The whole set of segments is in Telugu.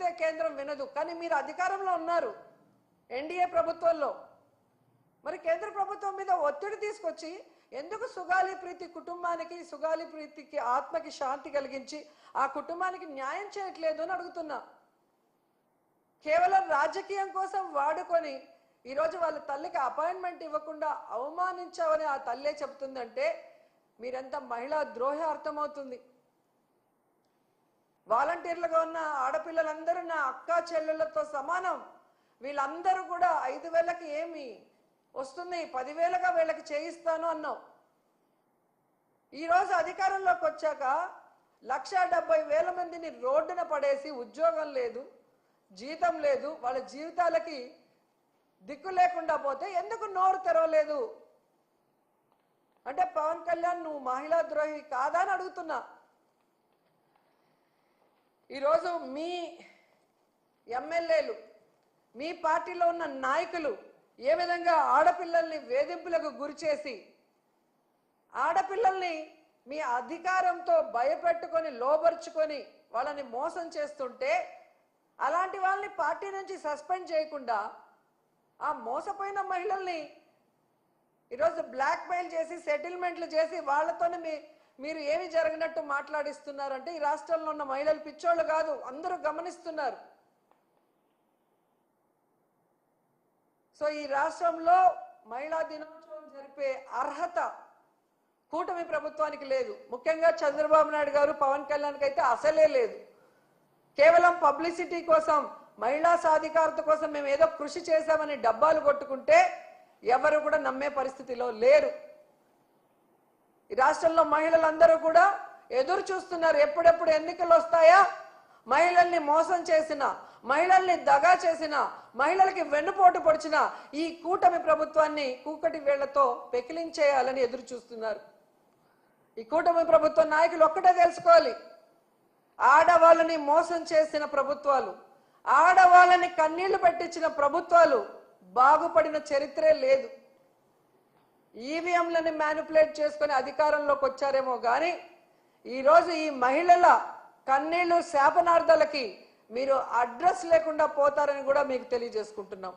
చెప్తే కేంద్రం వినదు. కానీ మీరు అధికారంలో ఉన్నారు. ఎన్డీఏ ప్రభుత్వంలో. మరి కేంద్ర ప్రభుత్వం మీద ఒత్తిడి తీసుకొచ్చి ఎందుకు సుగాలి ప్రీతి కుటుంబానికి సుగాలి ప్రీతికి ఆత్మకి శాంతి కలిగించి ఆ కుటుంబానికి న్యాయం చేయట్లేదు అని అడుగుతున్నా. కేవలం రాజకీయం కోసం వాడుకొని ఈరోజు వాళ్ళ తల్లికి అపాయింట్మెంట్ ఇవ్వకుండా అవమానించావని ఆ తల్లే చెబుతుందంటే మీరెంత మహిళా ద్రోహి అర్థమవుతుంది. వాలంటీర్లుగా ఉన్న ఆడపిల్లలందరూ నా అక్క చెల్లెళ్ళతో సమానం. వీళ్ళందరూ కూడా ఐదు వేలకి ఏమి వస్తుంది పదివేలుగా వీళ్ళకి చేయిస్తాను అన్నావు. ఈరోజు అధికారంలోకి వచ్చాక లక్ష డెబ్బై వేల మందిని రోడ్డున పడేసి ఉద్యోగం లేదు జీతం లేదు వాళ్ళ జీవితాలకి దిక్కు లేకుండా పోతే ఎందుకు నోరు తెరవలేదు? అంటే పవన్ కళ్యాణ్ నువ్వు మహిళా ద్రోహి కాదా అని అడుగుతున్నా. ఈరోజు మీ ఎమ్మెల్యేలు మీ పార్టీలో ఉన్న నాయకులు ఏ విధంగా ఆడపిల్లల్ని వేధింపులకు గురిచేసి ఆడపిల్లల్ని మీ అధికారంతో భయపెట్టుకొని లోబరుచుకొని వాళ్ళని మోసం చేస్తుంటే అలాంటి వాళ్ళని పార్టీ నుంచి సస్పెండ్ చేయకుండా ఆ మోసపోయిన మహిళల్ని ఈరోజు బ్లాక్మెయిల్ చేసి సెటిల్మెంట్లు చేసి వాళ్ళతోనే మీ మీరు ఏమి జరిగినట్టు మాట్లాడిస్తున్నారంటే ఈ రాష్ట్రంలో ఉన్న మహిళలు పిచ్చోళ్ళు కాదు అందరూ గమనిస్తున్నారు. సో ఈ రాష్ట్రంలో మహిళా దినోత్సవం జరిపే అర్హత కూటమి ప్రభుత్వానికి లేదు. ముఖ్యంగా చంద్రబాబు నాయుడు గారు పవన్ కళ్యాణ్కి అయితే అసలే లేదు. కేవలం పబ్లిసిటీ కోసం మహిళా సాధికారత కోసం మేము ఏదో కృషి చేశామని డబ్బాలు కొట్టుకుంటే ఎవరు కూడా నమ్మే పరిస్థితిలో లేరు. ఈ రాష్ట్రంలో మహిళలందరూ కూడా ఎదురు చూస్తున్నారు. ఎప్పుడెప్పుడు ఎన్నికలు వస్తాయా? మహిళల్ని మోసం చేసిన మహిళల్ని దగా చేసిన మహిళలకి వెన్నుపోటు పొడిచిన ఈ కూటమి ప్రభుత్వాన్ని కూకటి వేళ్ళతో పెకిలించేయాలని ఎదురు చూస్తున్నారు. ఈ కూటమి ప్రభుత్వ నాయకులు ఒక్కటే తెలుసుకోవాలి. ఆడవాళ్ళని మోసం చేసిన ప్రభుత్వాలు ఆడవాళ్ళని కన్నీళ్ళు పెట్టించిన ప్రభుత్వాలు బాగుపడిన చరిత్రే లేదు. ఈవీఎంలని మ్యానిపులేట్ చేసుకొని అధికారంలోకి వచ్చారేమో కానీ ఈరోజు ఈ మహిళల కన్నీళ్ళు శాపనార్థాలకి మీరు అడ్రస్ లేకుండా పోతారని కూడా మీకు తెలియజేసుకుంటున్నాం.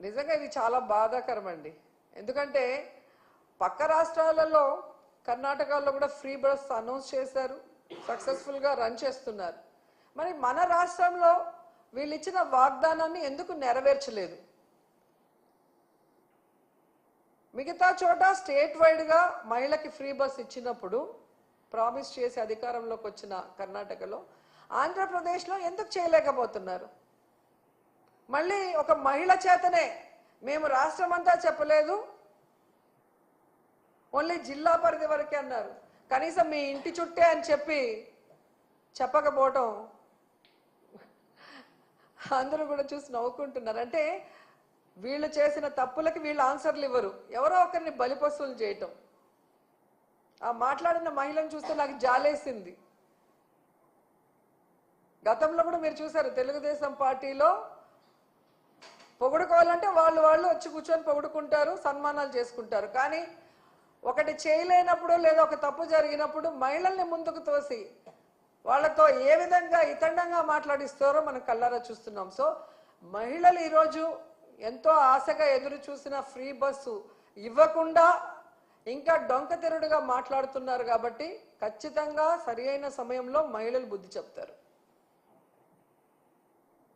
నిజంగా ఇది చాలా బాధాకరం అండి ఎందుకంటే పక్క రాష్ట్రాలలో కర్ణాటకలో కూడా ఫ్రీ బస్ అనౌన్స్ చేశారు. సక్సెస్ఫుల్గా రన్ చేస్తున్నారు. మరి మన రాష్ట్రంలో వీళ్ళు ఇచ్చిన వాగ్దానాన్ని ఎందుకు నెరవేర్చలేదు? మిగతా చోట స్టేట్ వైడ్గా మహిళకి ఫ్రీ బస్ ఇచ్చినప్పుడు ప్రామిస్ చేసి అధికారంలోకి వచ్చిన కర్ణాటకలో ఆంధ్రప్రదేశ్లో ఎందుకు చేయలేకపోతున్నారు? మళ్ళీ ఒక మహిళ చేతనే మేము రాష్ట్రం అంతా చెప్పలేదు ఓన్లీ జిల్లా పరిధి వరకే అన్నారు. కనీసం మీ ఇంటి చుట్టే అని చెప్పి చెప్పకపోవటం అందరూ కూడా చూసి నవ్వుకుంటున్నారు. అంటే వీళ్ళు చేసిన తప్పులకి వీళ్ళు ఆన్సర్లు ఇవ్వరు. ఎవరో ఒకరిని బలిపశువులు చేయటం. ఆ మాట్లాడిన మహిళను చూస్తే నాకు జాలేసింది. గతంలో కూడా మీరు చూసారు తెలుగుదేశం పార్టీలో పొగుడుకోవాలంటే వాళ్ళు వాళ్ళు వచ్చి కూర్చొని పొగుడుకుంటారు సన్మానాలు చేసుకుంటారు. కానీ ఒకటి చేయలేనప్పుడు లేదా ఒక తప్పు జరిగినప్పుడు మహిళల్ని ముందుకు తోసి వాళ్ళతో ఏ విధంగా ఇతండంగా మాట్లాడిస్తారో మనం కళ్ళారా చూస్తున్నాం. సో మహిళలు ఈరోజు ఎంతో ఆశగా ఎదురు చూసిన ఫ్రీ బస్సు ఇవ్వకుండా ఇంకా డొంక తెరుడుగా మాట్లాడుతున్నారు కాబట్టి ఖచ్చితంగా సరి అయిన సమయంలో మహిళలు బుద్ధి చెప్తారు.